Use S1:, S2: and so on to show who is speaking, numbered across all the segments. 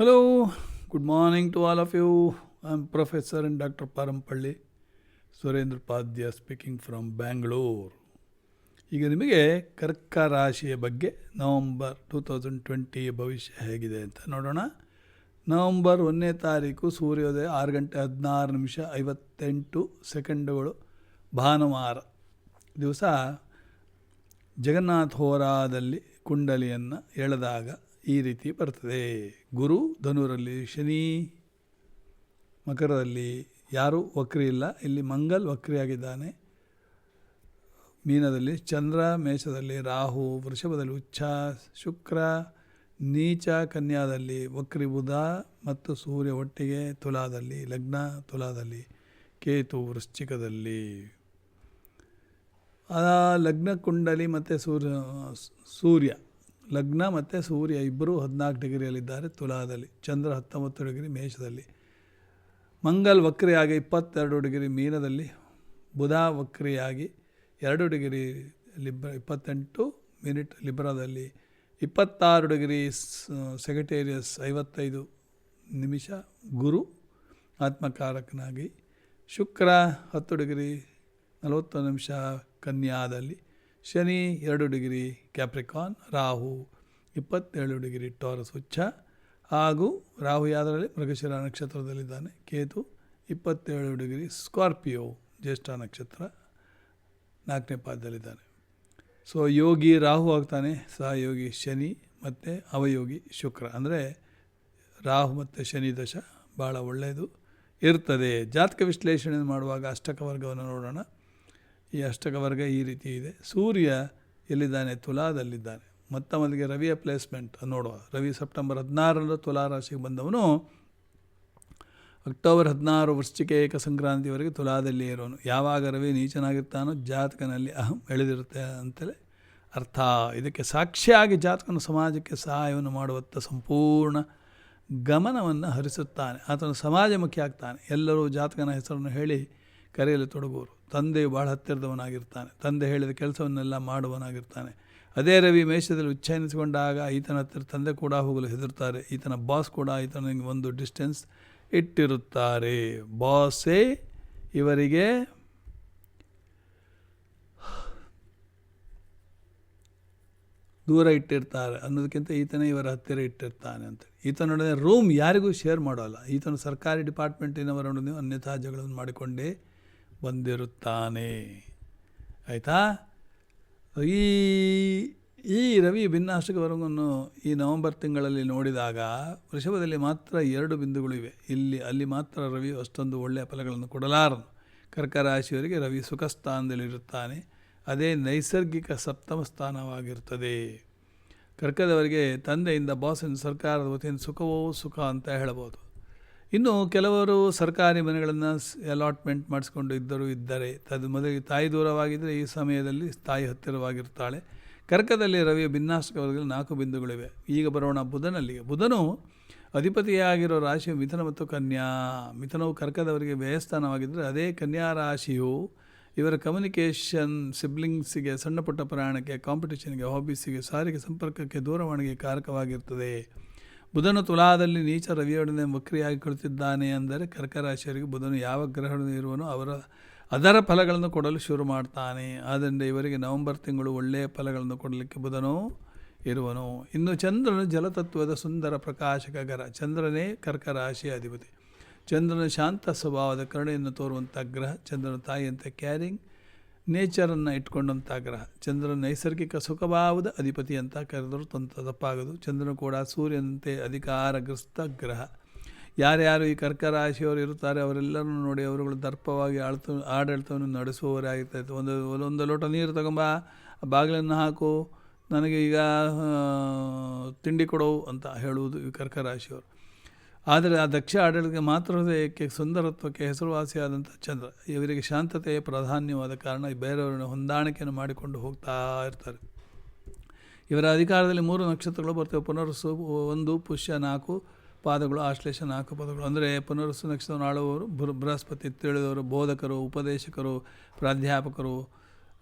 S1: Hello, good morning to all of you. I'm Professor and Dr. Parampalli Surendra Padya speaking from Bangalore ಈಗ ನಿಮಗೆ ಕರ್ಕ ರಾಶಿಯ ಬಗ್ಗೆ November two thousand twenty ಭವಿಷ್ಯ ಹೇಗಿದೆ ಅಂತ ನೋಡೋಣ ನವಂಬರ್ ಒಂದನೇ ತಾರೀಕು ಸೂರ್ಯೋದಯ ಆರು ಗಂಟೆ ಹದಿನಾರು ನಿಮಿಷ ಐವತ್ತೆಂಟು ಸೆಕೆಂಡುಗಳು ಭಾನುವಾರ ದಿವಸ ಜಗನ್ನಾಥ ಹೋರಾದಲ್ಲಿ ಕುಂಡಲಿಯನ್ನು ಎಳೆದಾಗ ಈ ರೀತಿ ಬರ್ತದೆ. ಗುರು ಧನುರಲ್ಲಿ ಶನಿ, ಮಕರದಲ್ಲಿ ಯಾರೂ ವಕ್ರಿ ಇಲ್ಲ, ಇಲ್ಲಿ ಮಂಗಲ್ ವಕ್ರಿಯಾಗಿದ್ದಾನೆ. ಮೀನದಲ್ಲಿ ಚಂದ್ರ, ಮೇಷದಲ್ಲಿ ರಾಹು, ವೃಷಭದಲ್ಲಿ ಉಚ್ಛ, ಶುಕ್ರ, ನೀಚ, ಕನ್ಯಾದಲ್ಲಿ ವಕ್ರಿ ಬುಧ ಮತ್ತು ಸೂರ್ಯ ಒಟ್ಟಿಗೆ ತುಲಾದಲ್ಲಿ ಲಗ್ನ, ತುಲಾದಲ್ಲಿ ಕೇತು ವೃಶ್ಚಿಕದಲ್ಲಿ. ಆ ಲಗ್ನ ಕುಂಡಲಿ ಮತ್ತು ಸೂರ್ಯ ಸೂರ್ಯ ಲಗ್ನ ಮತ್ತು ಸೂರ್ಯ ಇಬ್ಬರು ಹದಿನಾಲ್ಕು ಡಿಗ್ರಿಯಲ್ಲಿದ್ದಾರೆ ತುಲಾದಲ್ಲಿ. ಚಂದ್ರ ಹತ್ತೊಂಬತ್ತು ಡಿಗ್ರಿ ಮೇಷದಲ್ಲಿ. ಮಂಗಲ್ ವಕ್ರಿಯಾಗಿ ಇಪ್ಪತ್ತೆರಡು ಡಿಗ್ರಿ ಮೀನದಲ್ಲಿ. ಬುಧ ವಕ್ರಿಯಾಗಿ ಎರಡು ಡಿಗ್ರಿ ಲಿಬ್ರ ಇಪ್ಪತ್ತೆಂಟು ಮಿನಿಟ್ ಲಿಬ್ರಾದಲ್ಲಿ. ಇಪ್ಪತ್ತಾರು ಡಿಗ್ರಿ ಸೆಕ್ರೆಟೇರಿಯಸ್ ಐವತ್ತೈದು ನಿಮಿಷ ಗುರು ಆತ್ಮಕಾರಕನಾಗಿ. ಶುಕ್ರ ಹತ್ತು ಡಿಗ್ರಿ ನಲವತ್ತು ನಿಮಿಷ ಕನ್ಯಾದಲ್ಲಿ. ಶನಿ ಎರಡು ಡಿಗ್ರಿ, ಕ್ಯಾಪ್ರಿಕಾನ್, ರಾಹು ಇಪ್ಪತ್ತೇಳು ಡಿಗ್ರಿ, ಟಾರಸ್ ಉಚ್ಚ ಹಾಗೂ ರಾಹು ಯಾದರಲ್ಲಿ ಮೃಗಶಿರ ನಕ್ಷತ್ರದಲ್ಲಿದ್ದಾನೆ. ಕೇತು ಇಪ್ಪತ್ತೇಳು ಡಿಗ್ರಿ, ಸ್ಕಾರ್ಪಿಯೋ ಜ್ಯೇಷ್ಠ ನಕ್ಷತ್ರ ನಾಲ್ಕನೇ ಪಾದದಲ್ಲಿದ್ದಾನೆ. ಸೊ, ಯೋಗಿ ರಾಹು ಆಗ್ತಾನೆ. ಸಹಯೋಗಿ ಶನಿ ಮತ್ತು ಅವಯೋಗಿ ಶುಕ್ರ. ಅಂದರೆ ರಾಹು ಮತ್ತು ಶನಿ ದಶ ಭಾಳ ಒಳ್ಳೆಯದು. ಇರ್ತದೆ. ಜಾತಕ ವಿಶ್ಲೇಷಣೆ ಮಾಡುವಾಗ ಅಷ್ಟಕ ವರ್ಗವನ್ನು ನೋಡೋಣ. ಈ ಅಷ್ಟಕ ವರ್ಗ ಈ ರೀತಿ ಇದೆ. ಸೂರ್ಯ ಎಲ್ಲಿದ್ದಾನೆ? ತುಲಾದಲ್ಲಿದ್ದಾನೆ. ಮತ್ತ ಮೊದಲಿಗೆ ರವಿಯ ಪ್ಲೇಸ್ಮೆಂಟ್ ನೋಡುವ. ರವಿ ಸೆಪ್ಟೆಂಬರ್ ಹದಿನಾರರಂದು ತುಲಾ ರಾಶಿಗೆ ಬಂದವನು, ಅಕ್ಟೋಬರ್ ಹದಿನಾರು ವೃಶ್ಚಿಕ ಏಕ ಸಂಕ್ರಾಂತಿವರೆಗೆ ತುಲಾದಲ್ಲಿ ಇರೋನು. ಯಾವಾಗ ರವಿ ನೀಚನಾಗಿರ್ತಾನೋ ಜಾತಕನಲ್ಲಿ ಅಹಂ ಎಳೆದಿರುತ್ತೆ ಅಂತಲೇ ಅರ್ಥ. ಇದಕ್ಕೆ ಸಾಕ್ಷಿಯಾಗಿ ಜಾತಕನು ಸಮಾಜಕ್ಕೆ ಸಹಾಯವನ್ನು ಮಾಡುವತ್ತ ಸಂಪೂರ್ಣ ಗಮನವನ್ನು ಹರಿಸುತ್ತಾನೆ. ಆತನು ಸಮಾಜಮುಖಿ ಆಗ್ತಾನೆ ಎಲ್ಲರೂ ಜಾತಕನ ಹೆಸರನ್ನು ಹೇಳಿ ಕರೆಯಲು ತೊಡಗುವರು. ತಂದೆಯು ಭಾಳ ಹತ್ತಿರದವನಾಗಿರ್ತಾನೆ. ತಂದೆ ಹೇಳಿದ ಕೆಲಸವನ್ನೆಲ್ಲ ಮಾಡುವನಾಗಿರ್ತಾನೆ ಅದೇ ರವಿ ಮೇಷದಲ್ಲಿ ಉಚ್ಛಾಯಿಸಿಕೊಂಡಾಗ ಈತನ ಹತ್ತಿರ ತಂದೆ ಕೂಡ ಹೋಗಲು ಹೆದರುತ್ತಾರೆ. ಈತನ ಬಾಸ್ ಕೂಡ ಈತನಿಗೆ ಒಂದು ಡಿಸ್ಟೆನ್ಸ್ ಇಟ್ಟಿರುತ್ತಾರೆ. ಬಾಸೇ, ಇವರಿಗೆ ದೂರ ಇಟ್ಟಿರ್ತಾರೆ. ಅನ್ನೋದಕ್ಕಿಂತ ಈತನೇ ಇವರ ಹತ್ತಿರ ಇಟ್ಟಿರ್ತಾನೆ ಅಂತ ಈತನೊಡನೆ ರೂಮ್ ಯಾರಿಗೂ ಶೇರ್ ಮಾಡೋಲ್ಲ. ಈತನು ಸರ್ಕಾರಿ ಡಿಪಾರ್ಟ್ಮೆಂಟಿನವರೊಡನೆ ಅನ್ಯಥಾ ಜಗಳವನ್ನು ಮಾಡಿಕೊಂಡೇ ಬಂದಿರುತ್ತಾನೆ. ಆಯಿತಾ? ಈ ಈ ರವಿ ಭಿನ್ನಾಶಕವರ್ಗವನ್ನು ಈ ನವಂಬರ್ ತಿಂಗಳಲ್ಲಿ ನೋಡಿದಾಗ ವೃಷಭದಲ್ಲಿ ಮಾತ್ರ ಎರಡು ಬಿಂದುಗಳಿವೆ ಇಲ್ಲಿ, ಅಲ್ಲಿ ಮಾತ್ರ ರವಿ ಅಷ್ಟೊಂದು ಒಳ್ಳೆಯ ಫಲಗಳನ್ನು ಕೊಡಲಾರನು. ಕರ್ಕ ರಾಶಿಯವರಿಗೆ ರವಿ ಸುಖ ಸ್ಥಾನದಲ್ಲಿರುತ್ತಾನೆ ಅದೇ ನೈಸರ್ಗಿಕ ಸಪ್ತಮ ಸ್ಥಾನವಾಗಿರ್ತದೆ ಕರ್ಕದವರಿಗೆ ತಂದೆಯಿಂದ ಬಾಸಿನ ಸರ್ಕಾರದ ವತಿಯಿಂದ ಸುಖವೋ ಸುಖ ಅಂತ ಹೇಳಬಹುದು. ಇನ್ನು ಕೆಲವರು ಸರ್ಕಾರಿ ಮನೆಗಳನ್ನು ಅಲಾಟ್ಮೆಂಟ್ ಮಾಡಿಸ್ಕೊಂಡು ಇದ್ದರು ಇದ್ದರೆ, ತದ ಮೊದಲಿಗೆ ತಾಯಿ ದೂರವಾಗಿದ್ದರೆ ಈ ಸಮಯದಲ್ಲಿ ತಾಯಿ ಹತ್ತಿರವಾಗಿರ್ತಾಳೆ. ಕರ್ಕದಲ್ಲಿ ರವಿಯ ಭಿನ್ನಾಷ್ಟಕವರೆಗೆ ನಾಲ್ಕು ಬಿಂದುಗಳಿವೆ. ಈಗ ಬರೋಣ ಬುಧನಲ್ಲಿ ಬುಧನು ಅಧಿಪತಿಯಾಗಿರೋ ರಾಶಿಯು ಮಿಥುನ ಮತ್ತು ಕನ್ಯಾ. ಮಿಥುನವು ಕರ್ಕದವರಿಗೆ ವ್ಯಯಸ್ಥಾನವಾಗಿದ್ದರೆ ಅದೇ ಕನ್ಯಾ ರಾಶಿಯು ಇವರ ಕಮ್ಯುನಿಕೇಷನ್ ಸಿಬ್ಲಿಂಗ್ಸಿಗೆ ಸಣ್ಣ ಪುಟ್ಟ ಪ್ರಯಾಣಕ್ಕೆ ಕಾಂಪಿಟೇಷನ್ಗೆ ಹಾಬೀಸಿಗೆ ಸಾರಿಗೆ ಸಂಪರ್ಕಕ್ಕೆ ದೂರವಾಣಿಗೆ ಕಾರಕವಾಗಿರ್ತದೆ. ಬುಧನು ತುಲಾದಲ್ಲಿ ನೀಚ ರವಿಯೊಡನೆ ವಕ್ರಿಯಾಗಿ ಕುಳಿತಿದ್ದಾನೆ ಅಂದರೆ ಕರ್ಕರಾಶಿಯವರಿಗೆ ಬುಧನು ಯಾವ ಗ್ರಹಗಳು ಇರುವನೋ ಅವರ ಅದರ ಫಲಗಳನ್ನು ಕೊಡಲು ಶುರು ಮಾಡ್ತಾನೆ. ಆದ್ದರಿಂದ ಇವರಿಗೆ ನವೆಂಬರ್ ತಿಂಗಳು ಒಳ್ಳೆಯ ಫಲಗಳನ್ನು ಕೊಡಲಿಕ್ಕೆ ಬುಧನು ಇರುವನು. ಇನ್ನು ಚಂದ್ರನು ಜಲತತ್ವದ ಸುಂದರ ಪ್ರಕಾಶಕ ಗರ ಚಂದ್ರನೇ ಕರ್ಕರಾಶಿಯ ಅಧಿಪತಿ. ಚಂದ್ರನ ಶಾಂತ ಸ್ವಭಾವದ ಕರುಣೆಯನ್ನು ತೋರುವಂಥ ಗ್ರಹ. ಚಂದ್ರನ ತಾಯಿಯಂತೆ ಕ್ಯಾರಿಂಗ್ ನೇಚರನ್ನು ಇಟ್ಕೊಂಡಂಥ ಗ್ರಹ ಚಂದ್ರ ನೈಸರ್ಗಿಕ ಸುಖಭಾವದ ಅಧಿಪತಿ ಅಂತ ಕರೆದರೂ ತಂತ ತಪ್ಪಾಗದು. ಚಂದ್ರನು ಕೂಡ ಸೂರ್ಯನಂತೆ ಅಧಿಕಾರಗ್ರಸ್ತ ಗ್ರಹ ಯಾರ್ಯಾರು ಈ ಕರ್ಕ ರಾಶಿಯವರು ಇರುತ್ತಾರೆ ಅವರೆಲ್ಲರನ್ನು ನೋಡಿ ಅವರುಗಳು ದರ್ಪವಾಗಿ ಆಳ್ತ, ಆಡಳಿತವನ್ನು ನಡೆಸುವವರಾಗಿರ್ತೈತೆ ಒಂದು ಒಂದು ಲೋಟ ನೀರು ತಗೊಂಬ ಬಾಗಿಲನ್ನು ಹಾಕು, ನನಗೆ ಈಗ ತಿಂಡಿ ಕೊಡವು ಅಂತ ಹೇಳುವುದು ಈ ಕರ್ಕ ರಾಶಿಯವರು ಆದರೆ ಆ ದಕ್ಷ ಆಡಳಿತಕ್ಕೆ ಮಾತೃಹೃದಯಕ್ಕೆ ಸುಂದರತ್ವಕ್ಕೆ ಹೆಸರುವಾಸಿಯಾದಂಥ ಚಂದ್ರ, ಇವರಿಗೆ ಶಾಂತತೆಯ ಪ್ರಾಧಾನ್ಯವಾದ ಕಾರಣ ಬೇರೆಯವರನ್ನು ಹೊಂದಾಣಿಕೆಯನ್ನು ಮಾಡಿಕೊಂಡು ಹೋಗ್ತಾ ಇರ್ತಾರೆ. ಇವರ ಅಧಿಕಾರದಲ್ಲಿ ಮೂರು ನಕ್ಷತ್ರಗಳು ಬರ್ತವೆ. ಪುನರ್ಸು ಒಂದು, ಪುಷ್ಯ ನಾಲ್ಕು, ಪಾದಗಳು ಆಶ್ಲೇಷ ನಾಲ್ಕು ಪದಗಳು. ಅಂದರೆ ಪುನರ್ಸು ನಕ್ಷತ್ರವನ್ನು ಆಳುವವರು ಬೃಹಸ್ಪತಿ ತಿಳಿದವರು, ಬೋಧಕರು, ಉಪದೇಶಕರು, ಪ್ರಾಧ್ಯಾಪಕರು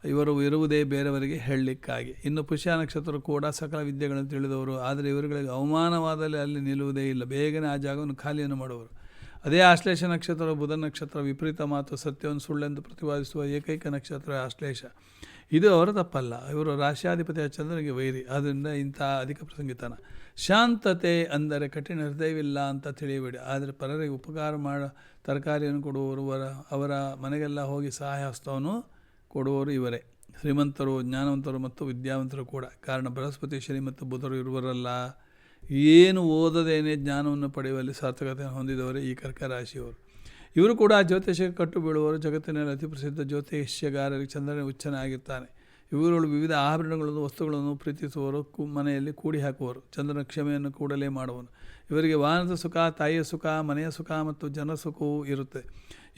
S1: ಇವರು ಇರುವುದೇ ಬೇರೆಯವರಿಗೆ ಹೇಳಲಿಕ್ಕಾಗಿ. ಇನ್ನು ಪುಷ್ಯ ನಕ್ಷತ್ರ ಕೂಡ ಸಕಲ ವಿದ್ಯೆಗಳನ್ನು ತಿಳಿದವರು. ಆದರೆ ಇವರುಗಳಿಗೆ ಅವಮಾನವಾದಲ್ಲಿ ಅಲ್ಲಿ ನಿಲ್ಲುವುದೇ ಇಲ್ಲ. ಬೇಗನೆ ಆ ಜಾಗವನ್ನು ಖಾಲಿಯನ್ನು ಮಾಡುವರು. ಅದೇ ಆಶ್ಲೇಷ ನಕ್ಷತ್ರ, ಬುಧ ನಕ್ಷತ್ರ, ವಿಪರೀತ ಮಾತು, ಸತ್ಯವನ್ನು ಸುಳ್ಳೆಂದು ಪ್ರತಿಪಾದಿಸುವ ಏಕೈಕ ನಕ್ಷತ್ರ ಆಶ್ಲೇಷ. ಇದು ಅವರ ತಪ್ಪಲ್ಲ. ಇವರು ರಾಶ್ಯಾಧಿಪತಿಯ ಚಂದ್ರನಿಗೆ ವೈರಿ. ಆದ್ದರಿಂದ ಇಂಥ ಅಧಿಕ ಪ್ರಸಂಗಿತನ. ಶಾಂತತೆ ಅಂದರೆ ಕಠಿಣ ಹೃದಯವಿಲ್ಲ ಅಂತ ತಿಳಿಯಬೇಡಿ. ಆದರೆ ಪರರಿಗೆ ಉಪಕಾರ ಮಾಡ, ತರಕಾರಿಯನ್ನು ಕೊಡುವವರು, ಅವರ ಮನೆಗೆಲ್ಲ ಹೋಗಿ ಸಹಾಯ ಹಸ್ತವನ್ನು ಕೊಡುವವರು ಇವರೇ. ಶ್ರೀಮಂತರು, ಜ್ಞಾನವಂತರು ಮತ್ತು ವಿದ್ಯಾವಂತರು ಕೂಡ. ಕಾರಣ ಬೃಹಸ್ಪತಿ, ಶನಿ ಮತ್ತು ಬುಧರು ಇರುವರಲ್ಲ. ಏನು ಓದದೇನೆ ಜ್ಞಾನವನ್ನು ಪಡೆಯುವಲ್ಲಿ ಸಾರ್ಥಕತೆಯನ್ನು ಹೊಂದಿದವರೇ ಈ ಕರ್ಕ ರಾಶಿಯವರು ಇವರು ಕೂಡ ಜ್ಯೋತಿಷಕ್ಕೆ ಕಟ್ಟು ಬೀಳುವವರು. ಜಗತ್ತಿನಲ್ಲಿ ಅತಿ ಪ್ರಸಿದ್ಧ ಜ್ಯೋತಿಷ್ಯಗಾರರಿಗೆ ಚಂದ್ರನ ಉಚ್ಚನಾಗಿರ್ತಾನೆ ಇವುಗಳು ವಿವಿಧ ಆಭರಣಗಳನ್ನು, ವಸ್ತುಗಳನ್ನು ಪ್ರೀತಿಸುವವರು ಕು, ಮನೆಯಲ್ಲಿ ಕೂಡಿ ಹಾಕುವರು. ಚಂದ್ರನ ಕ್ಷಮೆಯನ್ನು ಕೂಡಲೇ ಮಾಡುವನು. ಇವರಿಗೆ ವಾಹನದ ಸುಖ, ತಾಯಿಯ ಸುಖ, ಮನೆಯ ಸುಖ ಮತ್ತು ಜನ ಸುಖವೂ ಇರುತ್ತೆ.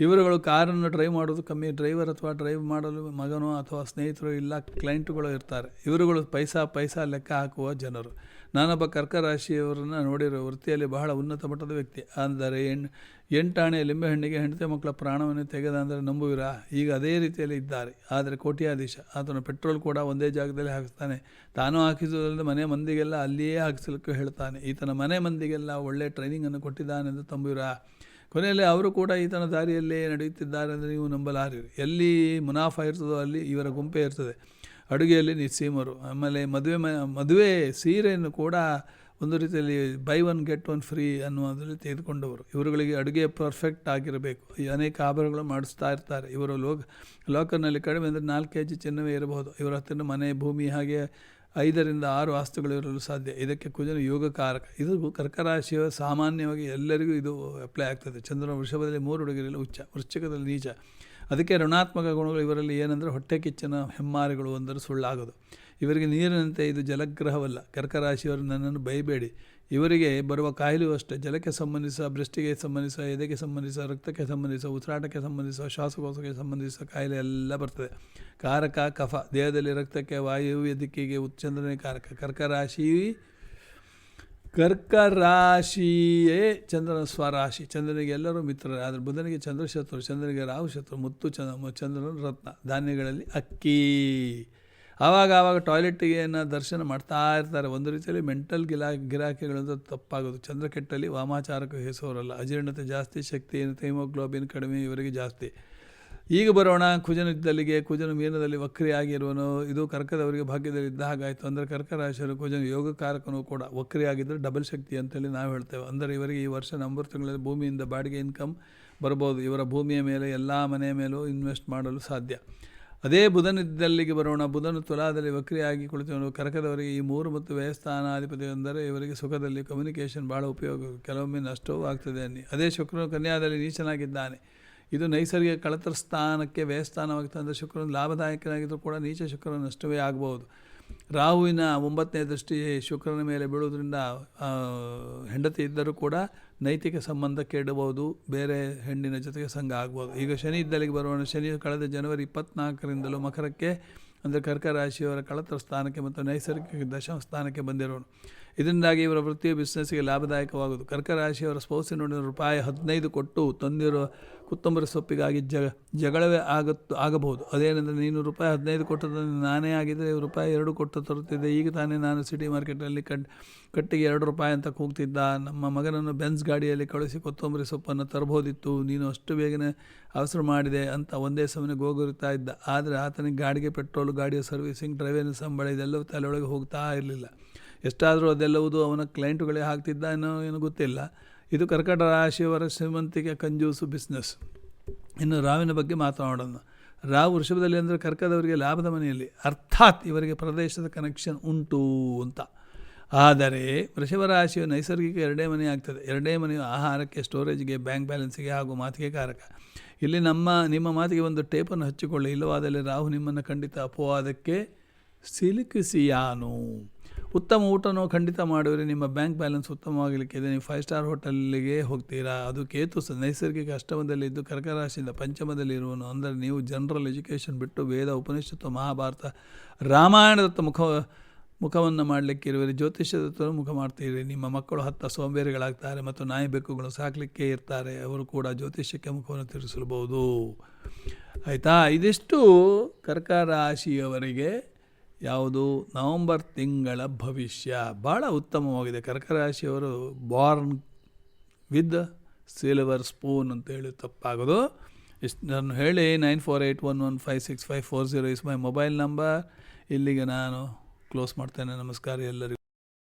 S1: ಇವರುಗಳು ಕಾರನ್ನು ಡ್ರೈವ್ ಮಾಡೋದು ಕಮ್ಮಿ. ಡ್ರೈವರ್ ಅಥವಾ ಡ್ರೈವ್ ಮಾಡಲು ಮಗನೋ ಅಥವಾ ಸ್ನೇಹಿತರು ಇಲ್ಲ, ಕ್ಲೈಂಟ್ಗಳು ಇರ್ತಾರೆ. ಇವರುಗಳು ಪೈಸಾ ಪೈಸಾ ಲೆಕ್ಕ ಹಾಕುವ ಜನರು. ನಾನೊಬ್ಬ ಕರ್ಕ ರಾಶಿಯವರನ್ನು ನೋಡಿರೋ ವೃತ್ತಿಯಲ್ಲಿ ಬಹಳ ಉನ್ನತ ಮಟ್ಟದ ವ್ಯಕ್ತಿ. ಅಂದರೆ ಎಣ್ ಎಂಟಾಣೆ ಲಿಂಬೆಹಣ್ಣಿಗೆ ಹೆಂಡತಿ ಮಕ್ಕಳ ಪ್ರಾಣವನ್ನು ತೆಗೆದ ಅಂದರೆ ನಂಬುವಿರಾ? ಈಗ ಅದೇ ರೀತಿಯಲ್ಲಿ ಇದ್ದಾರೆ. ಆದರೆ ಕೋಟ್ಯಾಧೀಶ. ಆತನು ಪೆಟ್ರೋಲ್ ಕೂಡ ಒಂದೇ ಜಾಗದಲ್ಲಿ ಹಾಕಿಸ್ತಾನೆ. ತಾನು ಹಾಕಿಸುವುದರಿಂದ ಮನೆ ಮಂದಿಗೆಲ್ಲ ಅಲ್ಲಿಯೇ ಹಾಕಿಸಲಿಕ್ಕೆ ಹೇಳ್ತಾನೆ. ಈತನ ಮನೆ ಮಂದಿಗೆಲ್ಲ ಒಳ್ಳೆಯ ಟ್ರೈನಿಂಗನ್ನು ಕೊಟ್ಟಿದ್ದಾನೆಂದು ತಂಬುವಿರಾ ಕೊನೆಯಲ್ಲಿ ಅವರು ಕೂಡ ಈತನ ದಾರಿಯಲ್ಲೇ ನಡೆಯುತ್ತಿದ್ದಾರೆ ಅಂದರೆ ನೀವು ನಂಬಲಾರಿರಿ. ಎಲ್ಲಿ ಮುನಾಫಾ ಇರ್ತದೋ ಅಲ್ಲಿ ಇವರ ಗುಂಪೇ ಇರ್ತದೆ. ಅಡುಗೆಯಲ್ಲಿ ನಿಸ್ಸೀಮರು ಆಮೇಲೆ ಮದುವೆ ಮ, ಮದುವೆ ಸೀರೆಯನ್ನು ಕೂಡ ಒಂದು ರೀತಿಯಲ್ಲಿ buy one get one free ಅನ್ನುವುದರಲ್ಲಿ ತೆಗೆದುಕೊಂಡವರು ಇವರುಗಳಿಗೆ ಅಡುಗೆ ಪರ್ಫೆಕ್ಟ್ ಆಗಿರಬೇಕು. ಅನೇಕ ಆಭರಣಗಳು ಮಾಡಿಸ್ತಾ ಇರ್ತಾರೆ. ಇವರು ಲೋಕ, ಲೋಕರ್ನಲ್ಲಿ ಕಡಿಮೆ ಅಂದರೆ ನಾಲ್ಕು ಕೆ ಜಿ ಚಿನ್ನವೇ ಇರಬಹುದು. ಇವರ ಹತ್ತಿರ ಮನೆ, ಭೂಮಿ ಹಾಗೆ ಐದರಿಂದ ಆರು ಆಸ್ತುಗಳು ಇರಲು ಸಾಧ್ಯ. ಇದಕ್ಕೆ ಕುಜನ ಯೋಗಕಾರಕ. ಇದು ಕರ್ಕರಾಶಿಯ ಸಾಮಾನ್ಯವಾಗಿ ಎಲ್ಲರಿಗೂ ಇದು ಅಪ್ಲೈ ಆಗ್ತದೆ. ಚಂದ್ರನ ವೃಷಭದಲ್ಲಿ ಮೂರು ಹುಡುಗರಲ್ಲಿ ಉಚ್ಚ, ವೃಶ್ಚಿಕದಲ್ಲಿ ನೀಚ. ಅದಕ್ಕೆ ಋಣಾತ್ಮಕ ಗುಣಗಳು ಇವರಲ್ಲಿ ಏನಂದರೆ ಹೊಟ್ಟೆ ಕಿಚ್ಚನ ಹೆಮ್ಮಾರಿಗಳು ಅಂದರೆ ಸುಳ್ಳಾಗೋದು. ಇವರಿಗೆ ನೀರಿನಂತೆ ಇದು ಜಲಗ್ರಹವಲ್ಲ. ಕರ್ಕರಾಶಿಯವರು ನನ್ನನ್ನು ಬೈಬೇಡಿ. ಇವರಿಗೆ ಬರುವ ಕಾಯಿಲೆಯೂ ಅಷ್ಟೇ. ಜಲಕ್ಕೆ ಸಂಬಂಧಿಸಿದ ಬೃಷ್ಟಿಗೆ ಸಂಬಂಧಿಸಿದ ಎದೆಗೆ ಸಂಬಂಧಿಸಿದ ರಕ್ತಕ್ಕೆ ಸಂಬಂಧಿಸಿದ ಉಸಿರಾಟಕ್ಕೆ ಸಂಬಂಧಿಸಿದ ಶ್ವಾಸಕೋಶಕ್ಕೆ ಸಂಬಂಧಿಸಿದ ಕಾಯಿಲೆ ಎಲ್ಲ ಬರ್ತದೆ. ಕಾರಕ, ಕಫ. ದೇಹದಲ್ಲಿ ರಕ್ತಕ್ಕೆ ವಾಯು ದಿಕ್ಕಿಗೆ ಉಚ್ಚಂದ್ರನೇ ಕಾರಕ. ಕರ್ಕರಾಶಿ ಕರ್ಕ ರಾಶಿಯೇ ಚಂದ್ರನ ಸ್ವರಾಶಿ, ಚಂದ್ರನಿಗೆ ಎಲ್ಲರೂ ಮಿತ್ರರೇ, ಆದರೆ ಬುಧನಿಗೆ ಚಂದ್ರಶತ್ರು ಚಂದ್ರನಿಗೆ ರಾಹು ಶತ್ರು, ಮುತ್ತು ಚಂದ್ರ ಚಂದ್ರನ ರತ್ನ, ಧಾನ್ಯಗಳಲ್ಲಿ ಅಕ್ಕಿ. ಆವಾಗ ಆವಾಗ ಟಾಯ್ಲೆಟ್ಟಿಗೆ ದರ್ಶನ ಮಾಡ್ತಾ ಇರ್ತಾರೆ. ಒಂದು ರೀತಿಯಲ್ಲಿ ಮೆಂಟಲ್ ಗಿಲಾ ಗಿರಾಕಿಗಳಂತ ತಪ್ಪಾಗೋದು. ಚಂದ್ರ ಕೆಟ್ಟಲ್ಲಿ ವಾಮಾಚಾರಕ್ಕೆ ಹೆಸರಲ್ಲ. ಅಜೀರ್ಣತೆ ಜಾಸ್ತಿ, ಶಕ್ತಿ ಏನು? ಹಿಮೋಗ್ಲೋಬಿನ್ ಕಡಿಮೆ, ಇವರಿಗೆ ಜಾಸ್ತಿ. ಈಗ ಬರೋಣ ಕುಜನಿದ್ದಲ್ಲಿಗೆ ಕುಜನ ಮೀನದಲ್ಲಿ ವಕ್ರಿಯಾಗಿರುವನು ಇದು ಕರ್ಕದವರಿಗೆ ಭಾಗ್ಯದಲ್ಲಿ ಇದ್ದ ಹಾಗಾಯಿತು. ಅಂದರೆ ಕರ್ಕ ರಾಶಿಯವರು ಕುಜನ ಯೋಗಕಾರಕನೂ ಕೂಡ ವಕ್ರಿಯಾಗಿದ್ದರೆ ಡಬಲ್ ಶಕ್ತಿ ಅಂತೇಳಿ ನಾವು ಹೇಳ್ತೇವೆ. ಅಂದರೆ ಇವರಿಗೆ ಈ ವರ್ಷ ನಂಬರ್ ತಿಂಗಳಲ್ಲಿ ಭೂಮಿಯಿಂದ ಬಾಡಿಗೆ ಇನ್ಕಮ್ ಬರ್ಬೋದು. ಇವರ ಭೂಮಿಯ ಮೇಲೆ, ಎಲ್ಲ ಮನೆಯ ಮೇಲೂ ಇನ್ವೆಸ್ಟ್ ಮಾಡಲು ಸಾಧ್ಯ. ಅದೇ ಬುಧನಿದ್ದಲ್ಲಿಗೆ ಬರೋಣ. ಬುಧನು ತುಲಾದಲ್ಲಿ ವಕ್ರಿಯಾಗಿ ಕುಳಿತವನು. ಕರಕದವರಿಗೆ ಈ ಮೂರು ಮತ್ತು ವ್ಯಯಸ್ಥಾನಾಧಿಪತಿ ಅಂದರೆ ಇವರಿಗೆ ಸುಖದಲ್ಲಿ ಕಮ್ಯುನಿಕೇಷನ್ ಭಾಳ ಉಪಯೋಗ. ಕೆಲವೊಮ್ಮೆ ನಷ್ಟವೂ ಆಗ್ತದೆ ಅನ್ನಿ. ಅದೇ ಶುಕ್ರನು ಕನ್ಯಾದಲ್ಲಿ ನೀಚನಾಗಿದ್ದಾನೆ. ಇದು ನೈಸರ್ಗಿಕ ಕಳತರ ಸ್ಥಾನಕ್ಕೆ ವ್ಯಯಸ್ಥಾನವಾಗುತ್ತೆ ಅಂದರೆ ಶುಕ್ರನ ಲಾಭದಾಯಕನಾಗಿದ್ದರೂ ಕೂಡ ನೀಚ ಶುಕ್ರನ ನಷ್ಟವೇ ಆಗಬಹುದು ರಾಹುವಿನ ಒಂಬತ್ತನೇ ದೃಷ್ಟಿ ಶುಕ್ರನ ಮೇಲೆ ಬೀಳುವುದರಿಂದ ಹೆಂಡತಿ ಇದ್ದರೂ ಕೂಡ ನೈತಿಕ ಸಂಬಂಧ ಕೆಡಬಹುದು, ಬೇರೆ ಹೆಣ್ಣಿನ ಜೊತೆಗೆ ಸಂಘ ಆಗ್ಬೋದು. ಈಗ ಶನಿ ಇದ್ದಲ್ಲಿಗೆ ಬರುವನು ಶನಿ ಕಳೆದ ಜನವರಿ ಇಪ್ಪತ್ನಾಲ್ಕರಿಂದಲೂ ಮಕರಕ್ಕೆ, ಅಂದರೆ ಕರ್ಕ ರಾಶಿಯವರ ಕಳತರ ಸ್ಥಾನಕ್ಕೆ ಮತ್ತು ನೈಸರ್ಗಿಕ ದಶಮ ಸ್ಥಾನಕ್ಕೆ ಬಂದಿರೋನು ಇದರಿಂದಾಗಿ ಇವರ ವೃತ್ತಿಯ ಬಿಸ್ನೆಸ್ಗೆ ಲಾಭದಾಯಕವಾಗುವುದು. ರಾಶಿಯವರ ಸ್ಪೌಸಿನ ರೂಪಾಯಿ ಹದಿನೈದು ಕೊಟ್ಟು ತಂದಿರುವ ಕೊತ್ತಂಬರಿ ಸೊಪ್ಪಿಗಾಗಿ ಜ ಜಗಳವೇ ಆಗತ್ತು, ಆಗಬಹುದು. ಅದೇನೆಂದರೆ ನೀನು ರೂಪಾಯಿ ಹದಿನೈದು ಕೊಟ್ಟು ನಾನೇ ಆಗಿದ್ದರೆ ರೂಪಾಯಿ ಎರಡು ಕೊಟ್ಟು ತರುತ್ತಿದ್ದೆ. ಈಗ ತಾನೇ ನಾನು ಸಿಟಿ ಮಾರ್ಕೆಟಲ್ಲಿ ಕಟ್ ಕಟ್ಟಿಗೆ ಎರಡು ರೂಪಾಯಿ ಅಂತ ಕೂಗ್ತಿದ್ದ. ನಮ್ಮ ಮಗನನ್ನು ಬೆನ್ಸ್ ಗಾಡಿಯಲ್ಲಿ ಕಳಿಸಿ ಕೊತ್ತಂಬರಿ ಸೊಪ್ಪನ್ನು ತರಬಹುದಿತ್ತು. ನೀನು ಅಷ್ಟು ಬೇಗನೆ ಅವಸರ ಮಾಡಿದೆ ಅಂತ ಒಂದೇ ಸಮಯ ಗೋಗುರುತ್ತಾ ಇದ್ದ. ಆದರೆ ಆತನಿಗೆ ಗಾಡಿಗೆ ಪೆಟ್ರೋಲು ಗಾಡಿಯ ಸರ್ವಿಸಿಂಗ್ ಡ್ರೈವರ್ನ ಸಂಬಳ ಇದೆಲ್ಲವೂ ತಲೆಯೊಳಗೆ ಹೋಗ್ತಾ ಇರಲಿಲ್ಲ. ಎಷ್ಟಾದರೂ ಅದೆಲ್ಲವುದು ಅವನ ಕ್ಲೈಂಟುಗಳೇ ಹಾಕ್ತಿದ್ದ ಅನ್ನೋ ಏನು ಗೊತ್ತಿಲ್ಲ. ಇದು ಕರ್ಕಟ ರಾಶಿಯವರ ಶ್ರೀಮಂತಿಕೆ ಕಂಜೂಸು ಬಿಸ್ನೆಸ್ ಇನ್ನು ರಾವಿನ ಬಗ್ಗೆ ಮಾತನಾಡೋಣ. ರಾವು ವೃಷಭದಲ್ಲಿ ಅಂದರೆ ಕರ್ಕದವರಿಗೆ ಲಾಭದ ಮನೆಯಲ್ಲಿ. ಅರ್ಥಾತ್ ಇವರಿಗೆ ಪ್ರದೇಶದ ಕನೆಕ್ಷನ್ ಉಂಟು ಅಂತ. ಆದರೆ ವೃಷಭ ರಾಶಿಯು ನೈಸರ್ಗಿಕ ಎರಡೇ ಮನೆ ಆಗ್ತದೆ. ಎರಡೇ ಮನೆಯು ಆಹಾರಕ್ಕೆ ಸ್ಟೋರೇಜ್ಗೆ ಬ್ಯಾಂಕ್ ಬ್ಯಾಲೆನ್ಸಿಗೆ ಹಾಗೂ ಮಾತಿಗೆ ಕಾರಕ. ಇಲ್ಲಿ ನಮ್ಮ, ನಿಮ್ಮ ಮಾತಿಗೆ ಒಂದು ಟೇಪನ್ನು ಹಚ್ಚಿಕೊಳ್ಳಿ. ಇಲ್ಲವಾದಲ್ಲಿ ರಾಹು ನಿಮ್ಮನ್ನು ಖಂಡಿತ ಅಪವಾದಕ್ಕೆ ಸಿಲುಕಿಸಿಯಾನು. ಉತ್ತಮ ಊಟನೂ ಖಂಡಿತ ಮಾಡಿದ್ರೆ ನಿಮ್ಮ ಬ್ಯಾಂಕ್ ಬ್ಯಾಲೆನ್ಸ್ ಉತ್ತಮವಾಗಲಿಕ್ಕಿದೆ ನೀವು ಫೈವ್ ಸ್ಟಾರ್ ಹೋಟೆಲ್ಗೆ ಹೋಗ್ತೀರಾ? ಅದು ಕೇತು ಸ, ನೈಸರ್ಗಿಕ ಅಷ್ಟಮದಲ್ಲಿದ್ದು ಕರ್ಕರಾಶಿಯಿಂದ ಪಂಚಮದಲ್ಲಿರುವನು. ಅಂದರೆ ನೀವು ಜನರಲ್ ಎಜುಕೇಷನ್ ಬಿಟ್ಟು ವೇದ, ಉಪನಿಷತ್ತು, ಮಹಾಭಾರತ ರಾಮಾಯಣದತ್ತ ಮುಖ, ಮುಖವನ್ನು ಮಾಡಲಿಕ್ಕೆ ಇರುವಿರಿ ಜ್ಯೋತಿಷ್ಯದತ್ತ ಮುಖ ಮಾಡ್ತೀರಿ. ನಿಮ್ಮ ಮಕ್ಕಳು ಹತ್ತ ಸೋಂಬೇರಿಗಳಾಗ್ತಾರೆ ಮತ್ತು ನಾಯಿ ಬೆಕ್ಕುಗಳು ಸಾಕಲಿಕ್ಕೆ ಇರ್ತಾರೆ. ಅವರು ಕೂಡ ಜ್ಯೋತಿಷ್ಯಕ್ಕೆ ಮುಖವನ್ನು ತಿರುಗಿಸಬಹುದು ಆಯಿತಾ? ಇದಿಷ್ಟು ಕರ್ಕ ರಾಶಿಯವರಿಗೆ ಯಾವುದು? ನವಂಬರ್ ತಿಂಗಳ ಭವಿಷ್ಯ. ಭಾಳ ಉತ್ತಮವಾಗಿದೆ. ಕರ್ಕ ರಾಶಿಯವರು ಬಾರ್ನ್ ವಿದ್ ಸಿಲ್ವರ್ ಸ್ಪೂನ್ ಅಂತ ಹೇಳಿ ತಪ್ಪಾಗೋದು. ಇಷ್ಟು ನಾನು ಹೇಳಿ, nine four eight one one five six five four zero is my mobile number ಇಲ್ಲಿಗೆ ನಾನು ಕ್ಲೋಸ್ ಮಾಡ್ತೇನೆ. ನಮಸ್ಕಾರ ಎಲ್ಲರಿಗೂ.